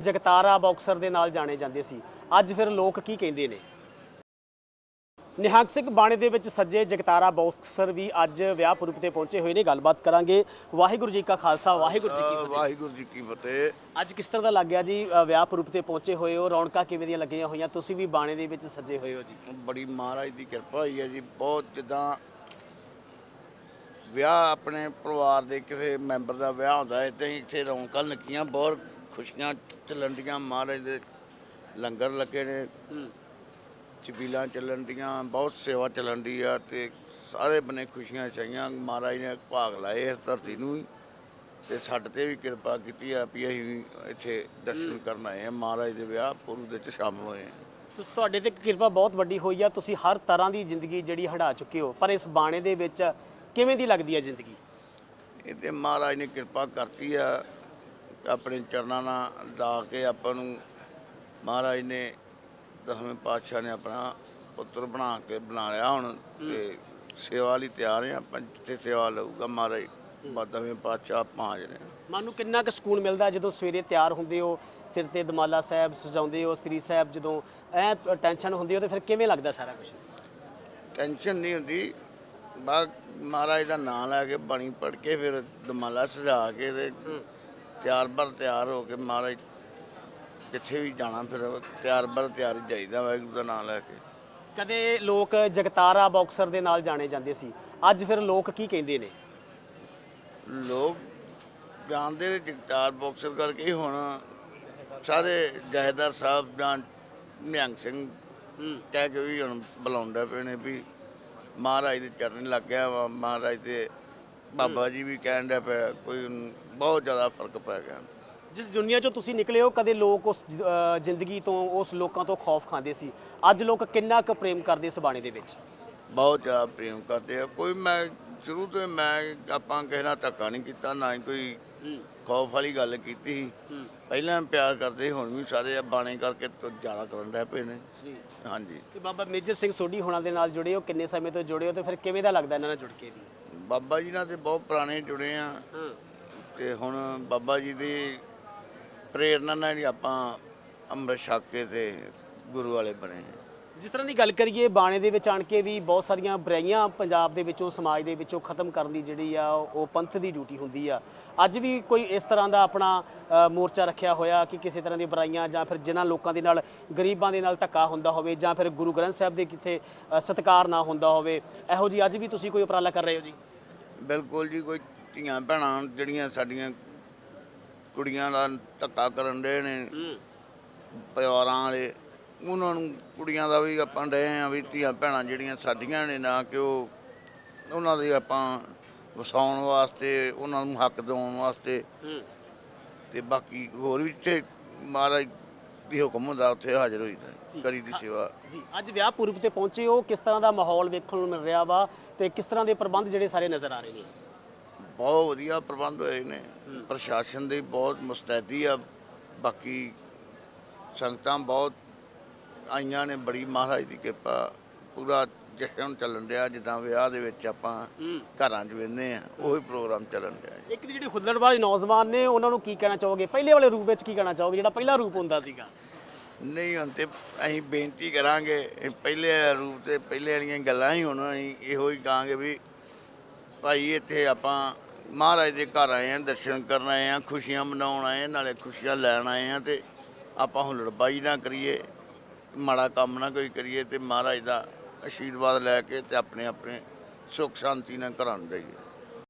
ਜਗਤਾਰਾ boxer ਦੇ ਨਾਲ ਜਾਣੇ ਜਾਂਦੇ ਸੀ। ਅੱਜ ਫਿਰ ਲੋਕ ਕੀ ਕਹਿੰਦੇ ਨੇ? ਨਿਹੰਗ ਸਿੰਘ ਬਾਣੇ ਦੇ ਵਿੱਚ ਸੱਜੇ ਜਗਤਾਰਾ ਬਾਕਸਰ ਵੀ ਅੱਜ ਵਿਆਹ ਪੁਰਬ ਤੇ ਪਹੁੰਚੇ ਹੋਏ ਨੇ। ਗੱਲਬਾਤ ਕਰਾਂਗੇ ਵਾਹਿਗੁਰੂ ਜੀ ਕਾ ਖਾਲਸਾ ਵਾਹਿਗੁਰੂ ਜੀ ਕੀ ਫਤਿਹ। ਵਾਹਿਗੁਰੂ ਜੀ ਕੀ ਫਤਿਹ। ਅੱਜ ਕਿਸ ਤਰ੍ਹਾਂ ਦਾ ਲੱਗਿਆ ਜੀ ਵਿਆਹ ਪੁਰਬ ਤੇ ਪਹੁੰਚੇ ਹੋਏ ਹੋ? ਰੌਣਕਾਂ ਕਿਵੇਂ ਦੀਆਂ ਲੱਗੀਆਂ ਹੋਈਆਂ? ਤੁਸੀਂ ਵੀ ਬਾਣੇ ਦੇ ਵਿੱਚ ਸੱਜੇ ਹੋਏ ਹੋ ਜੀ। ਬੜੀ ਮਹਾਰਾਜ ਦੀ ਕਿਰਪਾ ਹੋਈ ਹੈ ਜੀ। ਬਹੁਤ ਜਿੱਦਾਂ ਵਿਆਹ ਆਪਣੇ ਪਰਿਵਾਰ ਦੇ ਕਿਸੇ ਮੈਂਬਰ ਦਾ ਵਿਆਹ ਹੁੰਦਾ ਹੈ ਤੇ ਇੱਥੇ ਰੌਣਕਾਂ ਲੱਗੀਆਂ ਬਹੁਤ ਖੁਸ਼ੀਆਂ ਚੱਲਣ ਡੀਆਂ ਮਹਾਰਾਜ ਦੇ ਲੰਗਰ ਲੱਗੇ ਨੇ। ਛਬੀਲਾਂ ਚੱਲਣ ਡੀਆਂ ਬਹੁਤ ਸੇਵਾ ਚੱਲਣ ਦੀ ਆ ਤੇ ਸਾਰੇ ਬਨੇ ਖੁਸ਼ੀਆਂ ਚਾਹੀਆਂ ਮਹਾਰਾਜ ਨੇ ਭਾਗ ਲਾਏ ਇਸ ਧਰਤੀ ਨੂੰ ਹੀ ਤੇ ਸਾਡੇ ਤੇ ਵੀ ਕਿਰਪਾ ਕੀਤੀ ਆ ਵੀ ਅਸੀਂ ਵੀ ਇੱਥੇ ਦਰਸ਼ਨ ਕਰਨ ਆਏ ਆ। ਮਹਾਰਾਜ ਦੇ ਵਿਆਹ ਪੁਰੂ ਦੇ ਚ ਸ਼ਾਮਲ ਹੋਏ ਆ। ਤੁ- ਤੁਹਾਡੇ ਤੇ ਕਿਰਪਾ ਬਹੁਤ ਵੱਡੀ ਹੋਈ ਆ। ਤੁਸੀਂ ਹਰ ਤਰ੍ਹਾਂ ਦੀ ਜ਼ਿੰਦਗੀ ਜਿਹੜੀ ਹੰਢਾ ਚੁੱਕੇ ਹੋ ਪਰ ਇਸ ਬਾਣੇ ਦੇ ਵਿੱਚ ਕਿਵੇਂ ਦੀ ਲੱਗਦੀ ਹੈ ਜ਼ਿੰਦਗੀ? ਇਹ ਤੇ ਮਹਾਰਾਜ ਨੇ ਕਿਰਪਾ ਕਰਤੀ ਆ। ਆਪਣੇ ਚਰਨਾਂ ਨਾਲ ਲਾ ਕੇ ਆਪਾਂ ਨੂੰ ਮਹਾਰਾਜ ਨੇ ਦਸਵੇਂ ਪਾਤਸ਼ਾਹ ਨੇ ਆਪਣਾ ਪੁੱਤਰ ਬਣਾ ਕੇ ਬਣਾ ਲਿਆ ਹੁਣ ਤੇ ਸੇਵਾ ਲਈ ਤਿਆਰ ਆ ਆਪਾਂ ਜਿੱਥੇ ਸੇਵਾ ਲਊਗਾ ਮਹਾਰਾਜ ਦਸਵੇਂ ਪਾਤਸ਼ਾਹ ਆਪਾਂ ਹਾਜ਼ਰ ਹਾਂ। ਮਨ ਨੂੰ ਕਿੰਨਾ ਕੁ ਸਕੂਨ ਮਿਲਦਾ ਜਦੋਂ ਸਵੇਰੇ ਤਿਆਰ ਹੁੰਦੇ ਹੋ ਸਿਰ ਤੇ ਦਮਾਲਾ ਸਾਹਿਬ ਸਜਾਉਂਦੇ ਹੋ ਸ੍ਰੀ ਸਾਹਿਬ ਜਦੋਂ ਐ ਟੈਨਸ਼ਨ ਹੁੰਦੀ ਹੋ ਤੇ ਫਿਰ ਕਿਵੇਂ ਲੱਗਦਾ ਸਾਰਾ ਕੁਝ ਟੈਨਸ਼ਨ ਨਹੀਂ ਹੁੰਦੀ ਬਾ ਮਹਾਰਾਜ ਦਾ ਨਾਮ ਲੈ ਕੇ ਬਾਣੀ ਪੜ੍ਹ ਕੇ ਫਿਰ ਦਮਾਲਾ ਸਜਾ ਕੇ ਤੇ ਤਿਆਰ ਬਰ ਤਿਆਰ ਹੋ ਕੇ ਮਹਾਰਾਜ ਜਿੱਥੇ ਵੀ ਜਾਣਾ ਫਿਰ ਤਿਆਰ ਬਰ ਤਿਆਰ ਹੀ ਜਾਈਦਾ ਵਾਹਿਗੁਰੂ ਦਾ ਨਾਮ ਲੈ ਕੇ। ਕਦੇ ਲੋਕ ਜਗਤਾਰਾ ਬਾਕਸਰ ਦੇ ਨਾਲ ਜਾਣੇ ਜਾਂਦੇ ਸੀ? ਅੱਜ ਫਿਰ ਲੋਕ ਕੀ ਕਹਿੰਦੇ ਨੇ? ਲੋਕ ਜਾਣਦੇ ਨੇ ਜਗਤਾਰ ਬਾਕਸਰ ਕਰਕੇ ਹੀ ਹੁਣ ਸਾਰੇ ਜਹੇਦਾਰ ਸਾਹਿਬ ਜਾਂ ਨਿਹੰਗ ਸਿੰਘ ਕਹਿ ਕੇ ਵੀ ਹੁਣ ਬੁਲਾਉਂਦੇ ਪਏ ਨੇ ਵੀ ਮਹਾਰਾਜ ਦੇ ਚਰਨ ਲੱਗ ਗਿਆ ਵਾ ਮਹਾਰਾਜ ਦੇ ਬਾਬਾ ਜੀ ਵੀ ਕਹਿਣ ਡਿਆ ਪਿਆ ਕੋਈ ਬਹੁਤ ਜ਼ਿਆਦਾ ਫ਼ਰਕ ਪੈ ਗਿਆ। ਜਿਸ ਦੁਨੀਆ ਚੋਂ ਤੁਸੀਂ ਨਿਕਲੇ ਹੋ ਕਦੇ ਲੋਕ ਉਸ ਜ- ਜ਼ਿੰਦਗੀ ਤੋਂ ਉਸ ਲੋਕਾਂ ਤੋਂ ਖੌਫ ਖਾਂਦੇ ਸੀ। ਅੱਜ ਲੋਕ ਕਿੰਨਾ ਕੁ ਪ੍ਰੇਮ ਕਰਦੇ ਇਸ ਬਾਣੇ ਦੇ ਵਿੱਚ? ਬਹੁਤ ਜ਼ਿਆਦਾ ਪ੍ਰੇਮ ਕਰਦੇ ਆ। ਕੋਈ ਮੈਂ ਸ਼ੁਰੂ ਤੋਂ ਹੀ ਮੈਂ ਆਪਾਂ ਕਿਸੇ ਨਾਲ ਧੱਕਾ ਨਹੀਂ ਕੀਤਾ ਨਾ ਹੀ ਕੋਈ ਖੌਫ ਵਾਲੀ ਗੱਲ ਕੀਤੀ ਸੀ। ਪਹਿਲਾਂ ਪਿਆਰ ਕਰਦੇ ਸੀ, ਹੁਣ ਵੀ ਸਾਰੇ ਆ ਬਾਣੇ ਕਰਕੇ ਤੋਂ ਜ਼ਿਆਦਾ ਕਰਨ ਲੱਗ ਪਏ ਨੇ। ਜੀ। ਹਾਂਜੀ। ਤੇ ਬਾਬਾ ਮੇਜਰ ਸਿੰਘ ਸੋਢੀ ਹੋਣਾ ਦੇ ਨਾਲ ਜੁੜੇ ਹੋ ਕਿੰਨੇ ਸਮੇਂ ਤੋਂ ਜੁੜੇ ਹੋ ਤੇ ਫਿਰ ਕਿਵੇਂ ਦਾ ਲੱਗਦਾ ਇਹਨਾਂ ਨਾਲ ਜੁੜ ਕੇ ਵੀ? ਬਾਬਾ ਜੀ ਨਾਲ ਤੇ ਬਹੁਤ ਪੁਰਾਣੇ ਜੁੜੇ ਆ। ਹਾਂ। ਤੇ ਹੁਣ ਬਾਬਾ ਜੀ ਦੀ ਪ੍ਰੇਰਨਾ ਨਾਲ ਹੀ ਆਪਾਂ ਅੰਮ੍ਰਿਤ ਛਕ ਕੇ ਤੇ ਗੁਰੂ ਵਾਲੇ ਬਣੇ ਆ। ਜਿਸ ਤਰ੍ਹਾਂ ਦੀ ਗੱਲ ਕਰੀਏ ਬਾਣੇ ਦੇ ਵਿੱਚ ਆਣ ਕੇ ਵੀ ਬਹੁਤ ਸਾਰੀਆਂ ਬੁਰਾਈਆਂ ਪੰਜਾਬ ਦੇ ਵਿੱਚੋਂ ਸਮਾਜ ਦੇ ਵਿੱਚੋਂ ਖਤਮ ਕਰਨ ਦੀ ਜਿਹੜੀ ਆ ਉਹ ਪੰਥ ਦੀ ਡਿਊਟੀ ਹੁੰਦੀ ਆ। ਅੱਜ ਵੀ ਕੋਈ ਇਸ ਤਰ੍ਹਾਂ ਦਾ ਆਪਣਾ ਮੋਰਚਾ ਰੱਖਿਆ ਹੋਇਆ ਕਿ ਕਿਸੇ ਤਰ੍ਹਾਂ ਦੀ ਬੁਰਾਈਆਂ ਜਾਂ ਫਿਰ ਜਿਨ੍ਹਾਂ ਲੋਕਾਂ ਦੇ ਨਾਲ ਗਰੀਬਾਂ ਦੇ ਨਾਲ ਧੱਕਾ ਹੁੰਦਾ ਹੋਵੇ ਜਾਂ ਫਿਰ ਗੁਰੂ ਗ੍ਰੰਥ ਸਾਹਿਬ ਦੇ ਕਿਤੇ ਸਤਿਕਾਰ ਨਾ ਹੁੰਦਾ ਹੋਵੇ ਇਹੋ ਜੀ ਅੱਜ ਵੀ ਤੁਸੀਂ ਕੋਈ ਉਪਰਾਲਾ ਕਰ ਰਹੇ ਹੋ ਜੀ? ਬਿਲਕੁਲ ਜੀ ਕੋਈ ਧੀਆਂ ਭੈਣਾਂ ਜਿਹੜੀਆਂ ਸਾਡੀਆਂ ਕੁੜੀਆਂ ਦਾ ਧੱਕਾ ਕਰਨ ਦੇ ਨੇ ਪਰਿਵਾਰਾਂ ਵਾਲੇ ਉਹਨਾਂ ਨੂੰ ਕੁੜੀਆਂ ਦਾ ਵੀ ਆਪਾਂ ਰਹੇ ਆ ਵੀ ਧੀਆਂ ਭੈਣਾਂ ਜਿਹੜੀਆਂ ਸਾਡੀਆਂ ਨੇ ਨਾ ਕਿ ਉਹ ਉਹਨਾਂ ਦੇ ਆਪਾਂ ਵਸਾਉਣ ਵਾਸਤੇ ਉਹਨਾਂ ਨੂੰ ਹੱਕ ਦਿਵਾਉਣ ਵਾਸਤੇ ਤੇ ਬਾਕੀ ਹੋਰ ਵੀ ਇੱਥੇ ਮਹਾਰਾਜ ਦੀ ਹੁਕਮ ਹੁੰਦਾ ਉੱਥੇ ਹਾਜ਼ਰ ਹੋਈਦਾ ਕਰੀ ਦੀ ਸੇਵਾ। ਜੀ ਅੱਜ ਵਿਆਹ ਪੁਰਬ ਤੇ ਪਹੁੰਚੇ ਹੋ ਕਿਸ ਤਰ੍ਹਾਂ ਦਾ ਮਾਹੌਲ ਵੇਖਣ ਨੂੰ ਮਿਲ ਰਿਹਾ ਵਾ ਤੇ ਕਿਸ ਤਰ੍ਹਾਂ ਦੇ ਪ੍ਰਬੰਧ ਜਿਹੜੇ ਸਾਰੇ ਨਜ਼ਰ ਆ ਰਹੇ ਨੇ? ਬਹੁਤ ਵਧੀਆ ਪ੍ਰਬੰਧ ਹੋਏ ਨੇ। ਪ੍ਰਸ਼ਾਸਨ ਦੀ ਬਹੁਤ ਮੁਸਤੈਦੀ ਆ ਬਾਕੀ ਸੰਗਤਾਂ ਬਹੁਤ ਆਈਆਂ ਨੇ ਬੜੀ ਮਹਾਰਾਜ ਦੀ ਕਿਰਪਾ ਪੂਰਾ ਜਸ਼ਨ ਚੱਲਣ ਰਿਹਾ ਜਿੱਦਾਂ ਵਿਆਹ ਦੇ ਵਿੱਚ ਆਪਾਂ ਘਰਾਂ 'ਚ ਵੇਂਦੇ ਆ ਉਹੀ ਪ੍ਰੋਗਰਾਮ ਚੱਲਣ ਰਿਹਾ ਇੱਕ ਜਿਹੜੇ ਹੁੱਲੜਬਾਜ਼ ਨੌਜਵਾਨ ਨੇ ਉਹਨਾਂ ਨੂੰ ਕੀ ਕਹਿਣਾ ਚਾਹੋਗੇ? ਪਹਿਲੇ ਵਾਲੇ ਰੂਪ ਵਿੱਚ ਕੀ ਕਹਿਣਾ ਚਾਹੋਗੇ ਜਿਹੜਾ ਪਹਿਲਾ ਰੂਪ ਹੁੰਦਾ ਸੀਗਾ? ਨਹੀਂ ਹੁਣ ਤੇ ਅਸੀਂ ਬੇਨਤੀ ਕਰਾਂਗੇ ਇਹ ਪਹਿਲੇ ਵਾਲਾ ਰੂਪ ਤੇ ਪਹਿਲੇ ਵਾਲੀਆਂ ਗੱਲਾਂ ਹੀ ਹੁਣ ਅਸੀਂ ਇਹੋ ਹੀ ਕਹਾਂਗੇ ਵੀ ਭਾਈ ਇੱਥੇ ਆਪਾਂ ਮਹਾਰਾਜ ਦੇ ਘਰ ਆਏ ਆ ਦਰਸ਼ਨ ਕਰਨ ਆਏ ਆ ਖੁਸ਼ੀਆਂ ਮਨਾਉਣ ਆਏ ਆ ਨਾਲੇ ਖੁਸ਼ੀਆਂ ਲੈਣ ਆਏ ਆ ਤੇ ਆਪਾਂ ਹੁਲੜਬਾਈ ਨਾ ਕਰੀਏ ਮਾੜਾ ਕੰਮ ਨਾ ਕੋਈ ਕਰੀਏ ਤੇ ਮਹਾਰਾਜ ਦਾ ਆਸ਼ੀਰਵਾਦ ਲੈ ਕੇ ਤੇ ਆਪਣੇ ਆਪਣੇ ਸੁੱਖ ਸ਼ਾਂਤੀ ਨਾਲ ਘਰਾਂ ਨੂੰ ਜਾਈਏ।